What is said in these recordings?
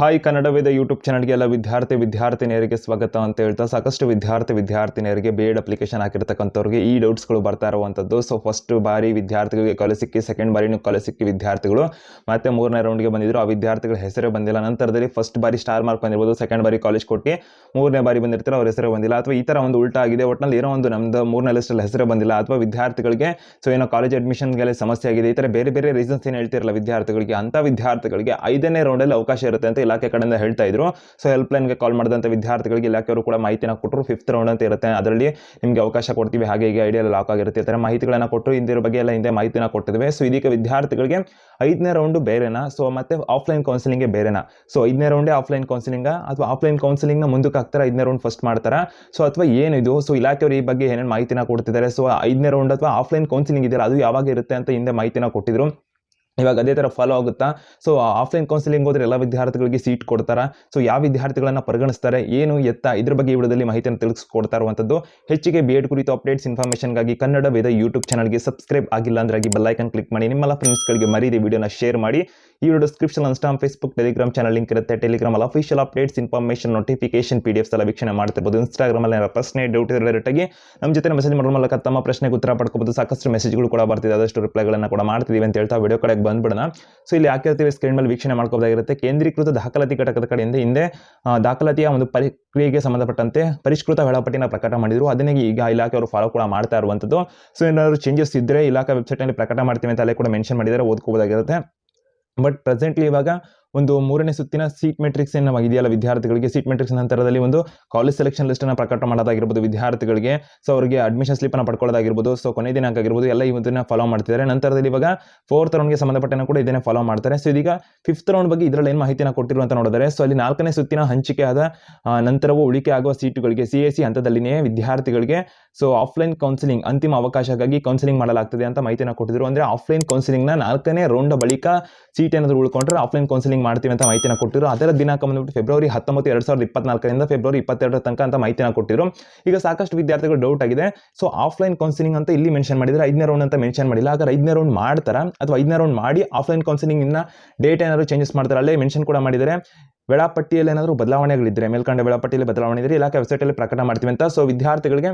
Hi Kannada Veda YouTube ಚಾನಲ್ಗೆ ಎಲ್ಲ ವಿದ್ಯಾರ್ಥಿ ವಿದ್ಯಾರ್ಥಿನಿಯರಿಗೆ ಸ್ವಾಗತ ಅಂತ ಹೇಳ್ತಾ, ಸಾಕಷ್ಟು ವಿದ್ಯಾರ್ಥಿ ವಿದ್ಯಾರ್ಥಿನಿಯರಿಗೆ ಬಿ ಅಪ್ಲಿಕೇಶನ್ ಹಾಕಿರ್ತಕ್ಕಂಥವ್ರಿಗೆ ಈ ಡೌಟ್ಸ್ಗಳು ಬರ್ತಾ ಇರುವಂಥದ್ದು. ಸೊ ಫಸ್ಟ್ ಬಾರಿ ವಿದ್ಯಾರ್ಥಿಗಳಿಗೆ ಕಾಲೇಜ್ ಸಿಕ್ಕಿ ಸೆಕೆಂಡ್ ಬಾರಿನೂ ಕಾಲೇಜ್ ಸಿಕ್ಕಿ ವಿದ್ಯಾರ್ಥಿಗಳು. ಮತ್ತೆ ಮೂರನೇ ರೌಂಡ್ಗೆ ಬಂದಿದ್ರು, ಆ ವಿದ್ಯಾರ್ಥಿಗಳ ಹೆಸರೇ ಬಂದಿಲ್ಲ. ನಂತರದಲ್ಲಿ ಫಸ್ಟ್ ಬಾರಿ ಸ್ಟಾರ್ ಮಾರ್ಕ್ ಬಂದಿರ್ಬೋದು ಸೆಕೆಂಡ್ ಬಾರಿ ಕಾಲೇಜ್ ಕೊಟ್ಟು, ಮೂರನೇ ಬಾರಿ ಬಂದಿರ್ತಾರೆ ಅವ್ರ ಹೆಸರೇ ಬಂದಿಲ್ಲ. ಅಥವಾ ಈ ಥರ ಒಂದು ಉಲ್ಟಾ ಆಗಿದೆ ಒಟ್ಟಿನಲ್ಲಿ ಏನೋ ಒಂದು ನಮ್ದು ಮೂರನೇ ಲಿಸ್ಟಲ್ಲಿ ಹೆಸರೇ ಬಂದಿಲ್ಲ. ಅಥವಾ ವಿದ್ಯಾರ್ಥಿಗಳಿಗೆ ಸೊ ಏನೋ ಕಾಲೇಜ್ ಅಡ್ಮಿಷನ್ಗೆಲ್ಲ ಸಮಸ್ಯೆ ಆಗಿದೆ, ಈ ಥರ ಬೇರೆ ಬೇರೆ ರೀಸನ್ಸ್ ಏನು ಹೇಳ್ತಿರಲ್ಲ ವಿದ್ಯಾರ್ಥಿಗಳಿಗೆ ಅಂತ ವಿದ್ಯಾರ್ಥಿಗಳಿಗೆ ಐದನೇ ರೌಂಡಲ್ಲಿ ಅವಕಾಶ ಇರುತ್ತೆ ಅಂತ ಇಲಾಖೆ ಕಡೆಯಿಂದ ಹೇಳ್ತಾ ಇದ್ರು. ಸೊ ಹೆಲ್ಪ್ಲೈನ್ಗೆ ಕಾಲ್ ಮಾಡಿದಂಥ ವಿದ್ಯಾರ್ಥಿಗಳಿಗೆ ಇಲಾಖೆಯವರು ಕೂಡ ಮಾಹಿತಿನ ಕೊಟ್ಟರು ಫಿಫ್ತ್ ರೌಂಡ್ ಅಂತ ಇರುತ್ತೆ. ಅದರಲ್ಲಿ ನಿಮಗೆ ಅವಕಾಶ ಕೊಡ್ತೀವಿ. ಹಾಗೆ ಹೀಗೆ ಐಡಿಯಾ ಲಾಕ್ ಆಗಿರುತ್ತೆ ಈ ಮಾಹಿತಿಗಳನ್ನ ಕೊಟ್ಟರು ಹಿಂದಿರ ಬಗ್ಗೆ ಎಲ್ಲ ಹಿಂದೆ ಮಾಹಿತಿನ ಕೊಟ್ಟಿದ್ವಿ ಸೊ ಇದೀಗ ವಿದ್ಯಾರ್ಥಿಗಳಿಗೆ ಐದನೇ ರೌಂಡು ಬೇರೆನಾ? ಸೊ ಮತ್ತೆ ಆಫ್ಲೈನ್ ಕೌನ್ಸಿಲಿಂಗ್ ಬೇರೆನಾ? ಸೊ ಐದನೇ ರೌಂಡೇ ಆಫ್ಲೈನ್ ಕೌನ್ಸಿಲಿಂಗ್ ಅಥವಾ ಆಫ್ಲೈನ್ ಕೌನ್ಸಿಲಿಂಗ್ನ ಮುಂದಕ್ಕೆ ಹಾಕ್ತಾರೆ? ಐದನೇ ರೌಂಡ್ ಫಸ್ಟ್ ಮಾಡ್ತಾರಾ? ಸೊ ಅಥವಾ ಏನಿದು ಸೊ ಇಲಾಖೆಯವರು ಈ ಬಗ್ಗೆ ಏನೇನು ಮಾಹಿತಿನ ಕೊಡ್ತಿದ್ದಾರೆ? ಸೊ ಐದನೇ ರೌಂಡ್ ಅಥವಾ ಆಫ್ಲೈನ್ ಕೌನ್ಸಿಲಿಂಗ್ ಇದೆಯಲ್ಲ, ಅದು ಯಾವಾಗ ಇರುತ್ತೆ ಅಂತ ಹಿಂದೆ ಮಾಹಿತಿನ ಕೊಟ್ಟಿದ್ರು. ಇವಾಗ ಅದೇ ಥರ ಫಾಲೋ ಆಗುತ್ತಾ? ಸೊ ಆಫ್ಲೈನ್ ಕೌನ್ಸಿಲಿಂಗ್ ಹೋದ್ರೆ ಎಲ್ಲ ವಿದ್ಯಾರ್ಥಿಗಳಿಗೆ ಸೀಟ್ ಕೊಡ್ತಾರಾ? ಸೊ ಯಾವ ವಿದ್ಯಾರ್ಥಿಗಳನ್ನ ಪರಿಗಣಿಸ್ತಾರೆ? ಏನು ಎತ್ತ? ಇದ್ರ ಬಗ್ಗೆ ಈ ಮಾಹಿತಿಯನ್ನು ತಿಳಿಸ್ಕೊಡ್ತಾ ಇರುವಂಥದ್ದು ಹೆಚ್ಚಿಗೆ ಬಿ ಎಡ್ ಕುರಿತು ಅಪ್ಡೇಟ್ಸ್ ಇನ್ಫಾರ್ಮೇಷನ್ಗಾಗಿ ಕನ್ನಡ ವೇದ ಯೂಟ್ಯೂಬ್ ಚಾನಲ್ಗೆ ಸಬ್ಸ್ಕ್ರೈಬ್ ಆಗಿಲ್ಲ ಅಂದ್ರೆ ಬೆಲ್ಲೈಕನ್ ಕ್ಲಿಕ್ ಮಾಡಿ. ನಿಮ್ಮೆಲ್ಲ ಫ್ರೆಂಡ್ಸ್ಗಳಿಗೆ ಮರೀರಿ ವಿಡಿಯೋನ ಶೇರ್ ಮಾಡಿ. ಈ video description Instagram Facebook Telegram channel link ಇರುತ್ತೆ. ಟೆಲಿಗ್ರಾಮ್ ಅಲ್ಲಿ official updates information notification P D F ಎಲ್ಲ ವೀಕ್ಷಣೆ ಮಾಡ್ತಿರ್ಬೋದು. ಇನ್ಸ್ಟಾಗ್ರಾಮಲ್ಲಿ ಪ್ರಶ್ನೆ ಡೌಟ್ ಡೈರೆಕ್ಟಾಗಿ ನಮ್ಮ ಜೊತೆ ಮೆಸೇಜ್ ಮಾಡೋ ಮೂಲಕ ತಮ್ಮ ಪ್ರಶ್ನೆಗೆ ಉತ್ತರ ಪಡ್ಕೋಬೋದು. ಸಾಕಷ್ಟು ಮೆಸೇಜ್ಗಳು ಕೂಡ ಬರ್ತಿದೆ. ಆದಷ್ಟು ರಿಪ್ಲೈಗಳನ್ನು ಕೂಡ ಮಾಡ್ತಿದ್ದೀವಿ ಅಂತ ಹೇಳ್ತಾ ವಿಡಿಯೋ ಕಡೆಗೆ ಬಂದ್ಬಿಡೋಣ. ಸೊ ಇಲ್ಲಿ ಹಾಕಿರ್ತೀವಿ ಸ್ಕ್ರೀನ್ ಮೇಲೆ ವೀಕ್ಷಣೆ ಮಾಡ್ಕೋದಾಗಿರುತ್ತೆ ಕೇಂದ್ರೀಕೃತ ದಾಖಲಾತಿ ಘಟಕದ ಕಡೆಯಿಂದ ಹಿಂದೆ ದಾಖಲಾತಿಯ ಒಂದು ಪ್ರಕ್ರಿಯೆಗೆ ಸಂಬಂಧಪಟ್ಟಂತೆ ಪರಿಷ್ಕೃತ ವೇಳಾಪಟ್ಟಿನ ಪ್ರಕಟ ಮಾಡಿದ್ರು. ಅದನ್ನೇ ಈಗ ಇಲಾಖೆಯವರು ಫಾಲೋ ಕೂಡ ಮಾಡ್ತಾ ಇರುವಂಥದ್ದು. ಸೊ ಏನಾದರೂ ಚೇಂಜಸ್ ಇದ್ದರೆ ಇಲಾಖೆ ವೆಬ್ಸೈಟಲ್ಲಿ ಪ್ರಕಟ ಮಾಡ್ತೀವಿ ಅಂತ ಅಲ್ಲೇ ಕೂಡ ಮೆನ್ಷನ್ ಮಾಡಿದ್ದಾರೆ ಓದ್ಕೋಬೋದಾಗಿರುತ್ತೆ. ಬಟ್ ಪ್ರೆಸೆಂಟ್ಲಿ ಇವಾಗ ಒಂದು ಮೂರನೇ ಸುತ್ತಿನ ಸೀಟ್ ಮೆಟ್ರಿಕ್ಸ್ ಏನು ಇದೆಯಲ್ಲ ವಿದ್ಯಾರ್ಥಿಗಳಿಗೆ. ಸೀಟ್ ಮೆಟ್ರಿಕ್ಸ್ ನಂತರದಲ್ಲಿ ಒಂದು ಕಾಲೇಜ್ ಸೆಲೆಕ್ಷನ್ ಲಿಸ್ಟನ್ನು ಪ್ರಕಟ ಮಾಡೋದಾಗಿರ್ಬೋದು ವಿದ್ಯಾರ್ಥಿಗಳಿಗೆ. ಸೊ ಅವರಿಗೆ ಅಡ್ಮಿಷನ್ ಸ್ಲಿಪ್ಪನ್ನು ಪಡ್ಕೊಳ್ಳೋದಾಗಿರ್ಬೋದು. ಸೊ ಕೊನೆ ದಿನಾಂಕ ಆಗಿರ್ಬೋದು, ಎಲ್ಲ ಇವತ್ತನ್ನ ಫಾಲೋ ಮಾಡ್ತಿದ್ದಾರೆ. ನಂತರದಲ್ಲಿ ಇವಾಗ ಫೋರ್ತ್ ರೌಂಡ್ಗೆ ಸಂಬಂಧಪಟ್ಟನ ಕೂಡ ಇದನ್ನೇ ಫಾಲೋ ಮಾಡ್ತಾರೆ. ಸೊ ಇದೀಗ ಫಿಫ್ತ್ ರೌಂಡ್ ಬಗ್ಗೆ ಇದರಲ್ಲಿ ಏನು ಮಾಹಿತಿನ ಕೊಟ್ಟಿರುವಂತ ನೋಡಿದರೆ ಸೊ ಅಲ್ಲಿ ನಾಲ್ಕನೇ ಸುತ್ತಿನ ಹಂಚಿಕೆ ಆದ ನಂತರವೂ ಉಳಿಕೆ ಆಗುವ ಸೀಟುಗಳಿಗೆ ಸಿ ಎ ಸಿ ಹಂತದಲ್ಲಿನೇ ವಿದ್ಯಾರ್ಥಿಗಳಿಗೆ ಸೊ ಆಫ್ಲೈನ್ ಕೌನ್ಸಿಲಿಂಗ್ ಅಂತಿಮ ಅವಕಾಶಕ್ಕಾಗಿ ಕೌನ್ಸಿಲಿಂಗ್ ಮಾಡಲಾಗ್ತದೆ ಅಂತ ಮಾಹಿತಿನ ಕೊಟ್ಟಿದ್ರು. ಅಂದರೆ ಆಫ್ಲೈನ್ ಕೌನ್ಸಿಲಿಂಗ್ನ ನಾಲ್ಕನೇ ರೌಂಡ್ ಬಳಿಕ ಸೀಟ್ ಏನಾದರೂ ಉಳ್ಕೊಂಡ್ರೆ ಆಫ್ಲೈನ್ ಕೌನ್ಸಿಲಿಂಗ್ ಮಾಡ್ತೀವಿ ಅಂತ ಮಾಹಿತಿನ ಕೊಟ್ಟಿರು. ಅದರ ದಿನಾಂಕ ಬಂದ್ಬಿಟ್ಟು ಫೆಬ್ರವರಿ ಹತ್ತೊಂಬತ್ತು, ಎರಡು ಸಾವಿರದ ಇಪ್ಪತ್ನಾಲ್ಕರಿಂದ ಫೆಬ್ರವರಿ ಇಪ್ಪತ್ತೆರಡರ ತನಕ ಅಂತ ಮಾಹಿತಿನ ಕೊಟ್ಟಿರು. ಈಗ ಸಾಕಷ್ಟು ವಿದ್ಯಾರ್ಥಿಗಳು ಡೌಟ್ ಆಗಿದೆ. ಸೊ ಆಫ್ಲೈನ್ ಕೌನ್ಸಿಲಿಂಗ್ ಅಂತ ಇಲ್ಲಿ ಮೆನ್ಷನ್ ಮಾಡಿದ್ರೆ ಐದನೇ ರೌಂಡ್ ಅಂತ ಮೆನ್ಷನ್ ಮಾಡಿಲ್ಲ. ಆಗ ಐದನೇ ರೌಂಡ್ ಮಾಡ್ತಾರಾ? ಅಥವಾ ಐದನೇ ರೌಂಡ್ ಮಾಡಿ ಆಫ್ಲೈನ್ ಕೌನ್ಸಿಲಿಂಗ್ ಇನ್ನ ಡೇಟ್ ಏನಾದರೂ ಚೇಂಜಸ್ ಮಾಡ್ತಾರೆ? ಅಲ್ಲೇ ಮೆನ್ಷನ್ ಕೂಡ ಮಾಡಿದರೆ ವೇಳಾಪಟ್ಟಿಯಲ್ಲಿ ಏನಾದರೂ ಬದಲಾವಣೆಗಳಿದ್ದರೆ ಮೇಲ್ಕಂಡ ವೇಳಾಪಟ್ಟಿಯಲ್ಲಿ ಬದಲಾವಣೆ ಇದ್ರೆ ಇಲಾಖೆ ವೆಬ್ಸೈಟಲ್ಲಿ ಪ್ರಕಟ ಮಾಡ್ತೀವಿ ಅಂತ. ಸೊ ವಿದ್ಯಾರ್ಥಿಗಳಿಗೆ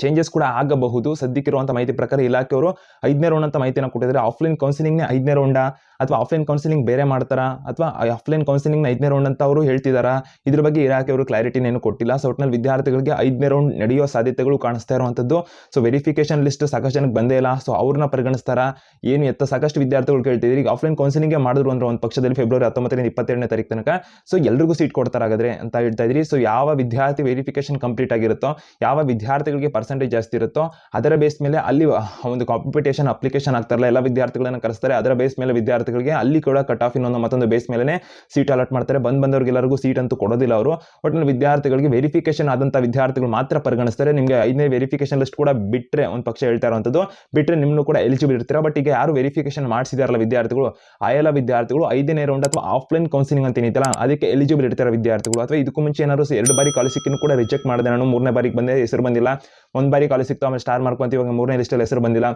ಚೇಂಜಸ್ ಕೂಡ ಆಗಬಹುದು. ಸದ್ಯಕ್ಕಿರುವಂಥ ಮಾಹಿತಿ ಪ್ರಕಾರ ಇಲಾಖೆಯವರು ಐದನೇ ರೌಂಡ್ ಅಂತ ಮಾಹಿತಿನ ಕೊಟ್ಟಿದ್ದಾರೆ. ಆಫ್ಲೈನ್ ಕೌನ್ಸಿಲಿಂಗ್ನೇ ಐದನೇ ರೌಂಡಾ ಅಥವಾ ಆಫ್ಲೈನ್ ಕೌನ್ಸಿಲಿಂಗ್ ಬೇರೆ ಮಾಡ್ತಾರಾ? ಅಥವಾ ಆಫ್ಲೈನ್ ಕೌನ್ಸಿಲಿಂಗ್ನ ಐದನೇ ರೌಂಡ್ ಅಂತ ಅವರು ಹೇಳ್ತಿದ್ದಾರಾ ಇದ್ರ ಬಗ್ಗೆ ಇಲಾಖೆಯವರು ಕ್ಲಾರಿಟಿನೇನು ಕೊಟ್ಟಿಲ್ಲ. ಸೊ ಒಟ್ಟಿನಲ್ಲಿ ವಿದ್ಯಾರ್ಥಿಗಳಿಗೆ ಐದನೇ ರೌಂಡ್ ನಡೆಯೋ ಸಾಧ್ಯತೆಗಳು ಕಾಣಿಸ್ತಾ ಇರುವಂಥದ್ದು ಸೊ ವೆರಿಫಿಕೇಶನ್ ಲಿಸ್ಟ್ ಸಾಕಷ್ಟು ಜನಕ್ಕೆ ಬಂದೇ ಇಲ್ಲ. ಸೊ ಅವ್ರನ್ನ ಪರಿಗಣಿಸ್ತಾರಾ? ಏನು ಎತ್ತ? ಸಾಕಷ್ಟು ವಿದ್ಯಾರ್ಥಿಗಳು ಕೇಳ್ತಿದ್ರು. ಈಗ ಆಫ್ಲೈನ್ ಕೌನ್ಸಿಲಿಂಗ್ ಮಾಡಿದ್ರು ಅಂದ್ರೆ ಒಂದು ಪಕ್ಷದಲ್ಲಿ ಫೆಬ್ರವರಿ ಹತ್ತೊಂಬತ್ತರಿಂದ ಇಪ್ಪತ್ತೆರಡನೇ ತಾರೀಕು ತನಕ. ಸೊ ಎಲ್ರಿಗೂ ಸೀಟ್ ಕೊಡ್ತಾರಾಗಾದ್ರೆ ಅಂತ ಹೇಳ್ತಾ ಇದ್ರಿ. ಸೊ ಯಾವ ವಿದ್ಯಾರ್ಥಿ ವೆರಿಫಿಕೇಶನ್ ಕಂಪ್ಲೀಟ್ ಆಗಿರುತ್ತೋ, ಯಾವ ವಿದ್ಯಾರ್ಥಿಗಳಿಗೆ ಪರ್ಸೆಂಟೇಜ್ ಜಾಸ್ತಿ ಇರುತ್ತೋ, ಅದರ ಬೇಸ್ ಮೇಲೆ ಅಲ್ಲಿ ಒಂದು ಕಾಂಪಿಟೇಷನ್ ಅಪ್ಲಿಕೇಶನ್ ಆಗ್ತಾರಲ್ಲ ಎಲ್ಲ ವಿದ್ಯಾರ್ಥಿಗಳನ್ನು ಕರೆಸ್ತಾರೆ, ಅದರ ಬೇಸ್ ಮೇಲೆ ವಿದ್ಯಾರ್ಥಿಗಳಿಗೆ ಅಲ್ಲಿ ಕೂಡ ಕಟ್ ಆಫ್ ಇನ್ನೊಂದು ಮತ್ತೊಂದು ಬೇಸ್ ಮೇಲೆ ಸೀಟ್ ಅಲಾಟ್ ಮಾಡ್ತಾರೆ. ಬಂದ್ ಬಂದವ್ರಿಗೆಲ್ಲರಿಗೂ ಸೀಟ್ ಅಂತೂ ಕೊಡೋದಿಲ್ಲ ಅವರು. ಒಟ್ಟಿನಲ್ಲಿ ವಿದ್ಯಾರ್ಥಿಗಳಿಗೆ ವೆರಿಫಿಕೇಶನ್ ಆದಂಥ ವಿದ್ಯಾರ್ಥಿಗಳು ಮಾತ್ರ ಪರಿಗಣಿಸ್ತಾರೆ. ನಿಮಗೆ ಐದನೇ ವೆರಿಫಿಕೇಶನ್ ಲಿಸ್ಟ್ ಕೂಡ ಬಿಟ್ಟರೆ ಒಂದು ಪಕ್ಷ ಹೇಳ್ತಾ ಇರುವಂಥದ್ದು ಬಿಟ್ಟರೆ ನಿಮ್ಮನ್ನು ಕೂಡ ಎಲಿಜಿಬಲ್ ಇರ್ತೀರಾ. ಬಟ್ ಈಗ ಯಾರು ವೆರಿಫಿಕೇಶನ್ ಮಾಡಿಸಿದಾರಲ್ಲ ವಿದ್ಯಾರ್ಥಿಗಳು ಆ ವಿದ್ಯಾರ್ಥಿಗಳು, ಐದನೇ ರೌಂಡ್ ಅಥವಾ ಆಫ್ಲೈನ್ ಕೌನ್ಸಿಲಿಂಗ್ ಅಂತ ಏನಿತ್ತಲ್ಲ, ಅದಕ್ಕೆ ಎಲಿಜಿಬಲ್ ಇರ್ತಾರೆ ವಿದ್ಯಾರ್ಥಿಗಳು. ಅಥವಾ ಇದಕ್ಕೂ ಮುಂಚೆ ಏನಾದ್ರು ಎರಡು ಬಾರಿ ಕಾಲೇಜ್ ಕೂಡ ರಿಜೆಕ್ಟ್ ಮಾಡಿದೆ ನಾನು, ಮೂರನೇ ಬಾರಿಗೆ ಬಂದೆ, ಹೆಸರು ಬಂದಿಲ್ಲ. ಒಂದು ಬಾರಿ ಕಾಲೇಜ್ ಸಿಕ್ತು ಆಮೇಲೆ ಸ್ಟಾರ್ ಮಾಡ್ಕೊಂತ ಇವಾಗ ಮೂರನೇ ಲಿಸ್ಟಲ್ಲಿ ಹೆಸರು ಬಂದಿಲ್ಲ.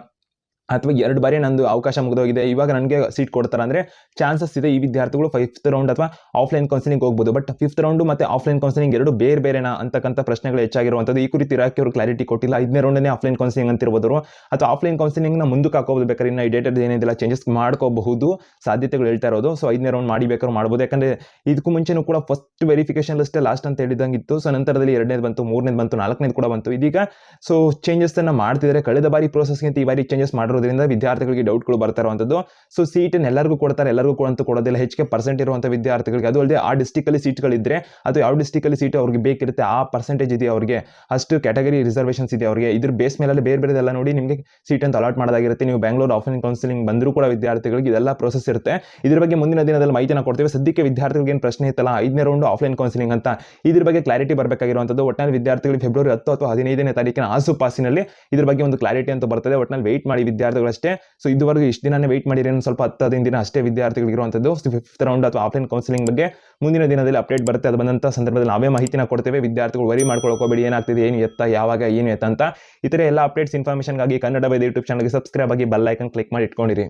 ಅಥವಾ ಎರಡು ಬಾರಿ ನಂದು ಅವಕಾಶ ಮುಗಿದೋಗಿದೆ, ಇವಾಗ ನನಗೆ ಸೀಟ್ ಕೊಡ್ತಾರೆ ಅಂದರೆ ಚಾನ್ಸಸ್ ಇದೆ ಈ ವಿದ್ಯಾರ್ಥಿಗಳು ಫಿಫ್ತ್ ರೌಂಡ್ ಅಥವಾ ಆಫ್ಲೈನ್ ಕೌನ್ಸಿಲಿಂಗ್ ಹೋಗ್ಬೋದು. ಬಟ್ ಫಿಫ್ತ್ ರೌಂಡು ಮತ್ತು ಆಫ್ಲೈನ್ ಕೌನ್ಸಿಲಿಂಗ್ ಎರಡು ಬೇರೆ ಬೇರೆನಾ ಅಂತಕ್ಕಂಥ ಪ್ರಶ್ನೆಗಳು ಹೆಚ್ಚಾಗಿರುವಂಥದ್ದು. ಈ ಕುರಿತು ಇರಾಕಿ ಅವರು ಕ್ಲಾರಿಟಿ ಕೊಟ್ಟಿಲ್ಲ. ಐದನೇ ರೌಂಡನೇ ಆಫ್ಲೈನ್ ಕೌನ್ಸಿಲಿಂಗ್ ಅಂತಿರ್ಬೋದು ಅಥವಾ ಆಫ್ಲೈನ್ ಕೌನ್ಸಿಲಿಂಗ್ನ ಮುಂದಕ್ಕೆ ಹಾಕೋಬೋದು ಬೇಕಾದ್ರೆ. ಇನ್ನು ಈ ಡೇಟಲ್ಲಿ ಏನಿದೆಲ್ಲ ಚೇಂಜಸ್ ಮಾಡ್ಕೋಬಹುದು. ಸಾಧ್ಯತೆಗಳು ಹೇಳ್ತಾ ಇರೋದು. ಸೊ ಐದನೇ ರೌಂಡ್ ಮಾಡಿ ಬೇಕಾದ್ರೂ ಮಾಡ್ಬೋದು. ಯಾಕಂದರೆ ಇದಕ್ಕೂ ಮುಂಚೆನೂ ಕೂಡ ಫಸ್ಟ್ ವೆರಿಫಿಕೇಶನ್ ಲಿಸ್ಟೇ ಲಾಸ್ಟ್ ಅಂತ ಹೇಳಿದಂಗೆ ಇತ್ತು ಸೊ ನಂತರದಲ್ಲಿ ಎರಡನೇದು ಬಂತು, ಮೂರನೇದು ಬಂತು, ನಾಲ್ಕನೇದು ಕೂಡ ಬಂತು. ಇದೀಗ ಸೊ ಚೇಂಜಸ್ ಅನ್ನ ಮಾಡ್ತಿದ್ದಾರೆ ಕಳೆದ ಬಾರಿ ಪ್ರೋಸೆಸ್ಗಿಂತ ಈ ಬಾರಿ ಚೇಂಜಸ್ ಮಾಡಿರೋದ್ರಿಂದ ವಿದ್ಯಾರ್ಥಿಗಳಿಗೆ ಡೌಟ್ಗಳು ಬರ್ತಾ ಇರುವಂಥದ್ದು. ಸೊ ಸೀಟನ್ನು ಎಲ್ಲರಿಗೂ ಕೊಡ್ತಾರೆ, ಎಲ್ಲರಿಗೂ ಕೊಡಂತ ಕೊಡೋದಿಲ್ಲ. ಹೆಚ್ಚಿಗೆ ಪರ್ಸೆಂಟ್ ಇರುವಂಥ ವಿದ್ಯಾರ್ಥಿಗಳಿಗೆ. ಅದು ಅಲ್ಲದೆ ಆ ಡಿಸ್ಟಿಕಲ್ಲಿ ಸೀಟ್ಗಳಿದ್ರೆ ಅದು ಯಾವ ಡಿಸ್ಟಿಕಲ್ಲಿ ಸೀಟ್ ಅವ್ರಿಗೆ ಬೇಕಿರುತ್ತೆ, ಆ ಪರ್ಸೆಂಟೇಜ್ ಇದೆ ಅವರಿಗೆ. ಅಷ್ಟು ಕ್ಯಾಟಗರಿ ರಿಸರ್ವೇಷನ್ಸ್ ಇದೆ ಅವರಿಗೆ. ಇದ್ರ ಬೇಸ್ ಮೇಲೆ ಬೇರೆ ಬೇರೆದೆಲ್ಲ ನೋಡಿ ನಿಮಗೆ ಸೀಟ್ ಅಂತ ಅಲಾಟ್ ಮಾಡೋದಾಗಿರುತ್ತೆ. ನೀವು ಬೆಂಗಳೂರು ಆಫ್ಲೈನ್ ಕೌನ್ಸಿಲಿಂಗ್ ಬಂದರೂ ಕೂಡ ವಿದ್ಯಾರ್ಥಿಗಳಿಗೆ ಇದೆಲ್ಲ ಪ್ರೋಸೆಸ್ ಇರುತ್ತೆ. ಇದ್ರ ಬಗ್ಗೆ ಮುಂದಿನ ದಿನದಲ್ಲಿ ಮಾಹಿತಿನ ಕೊಡ್ತೇವೆ. ಸದ್ಯಕ್ಕೆ ವಿದ್ಯಾರ್ಥಿಗಳಿಗೆ ಏನು ಪ್ರಶ್ನೆ ಇತ್ತಲ್ಲ, ಐದನೇ ರೌಂಡ್ ಆಫ್ಲೈನ್ ಕೌನ್ಸಿಲಿಂಗ್ ಅಂತ. ಇದ್ರ ಬಗ್ಗೆ ಕ್ಲಾರಿಟಿ ಬರಬೇಕಾಗಿರುವಂಥದ್ದು. ಒಟ್ಟಿನಲ್ಲಿ ವಿದ್ಯಾರ್ಥಿಗಳಿಗೆ ಫೆಬ್ರವರಿ ಹತ್ತು ಅಥವಾ ಹದಿನೈದನೇ ತಾರೀಕಿನ ಆಸುಪಾಸಿನಲ್ಲಿ ಇದ್ರ ಬಗ್ಗೆ ಒಂದು ಕ್ಲಾರಿಟಿ ಅಂತ ಬರ್ತದೆ. ಒಟ್ಟಿನಲ್ಲಿ ವೆಯ್ಟ್ ಮಾಡಿ ವಿದ್ಯಾರ್ಥಿಗಳಷ್ಟೇ. ಸೊ ಇದುವರೆಗೂ ಇಷ್ಟು ದಿನನೇ ವೆಯ್ಟ್ ಮಾಡಿರಿ ಸ್ವಲ್ಪ ಹತ್ತು, ಹದಿನೈದು ದಿನ ಅಷ್ಟೇ ವಿದ್ಯಾರ್ಥಿಗಳಿರುವಂಥದ್ದು ಫಿಫ್ತ್ ರೌಂಡ್ ಅಥವಾ ಆಫ್ಲೈನ್ ಕೌನ್ಸಿಲಿಂಗ್ ಬಗ್ಗೆ ಮುಂದಿನ ದಿನದಲ್ಲಿ ಅಪ್ಡೇಟ್ ಬರುತ್ತೆ. ಅದು ಬಂದಂಥ ಸಂದರ್ಭದಲ್ಲಿ ನಾವೇ ಮಾಹಿತಿನ ಕೊಡ್ತೇವೆ. ವಿದ್ಯಾರ್ಥಿಗಳು ವರಿ ಮಾಡ್ಕೊಳ್ಳೋಕೋಬೇಡಿ ಏನಾಗ್ತಿದೆ, ಏನು ಎತ್ತ, ಯಾವಾಗ, ಏನು ಎತ್ತ ಅಂತ. ಈ ಎಲ್ಲ ಅಪ್ಡೇಟ್ಸ್ ಇನ್ಫಾರ್ಮೇಷನ್ಗಾಗಿ ಕನ್ನಡ ಬೈದ ಯೂಟ್ಯೂಬ್ ಚಾನಲ್ಗೆ ಸಬ್ಸ್ಕ್ರೈಬ್ ಆಗಿ ಬೆಲ್ ಐಕನ್ ಕ್ಲಿಕ್ ಮಾಡಿ ಇಟ್ಕೊಂಡಿರಿ.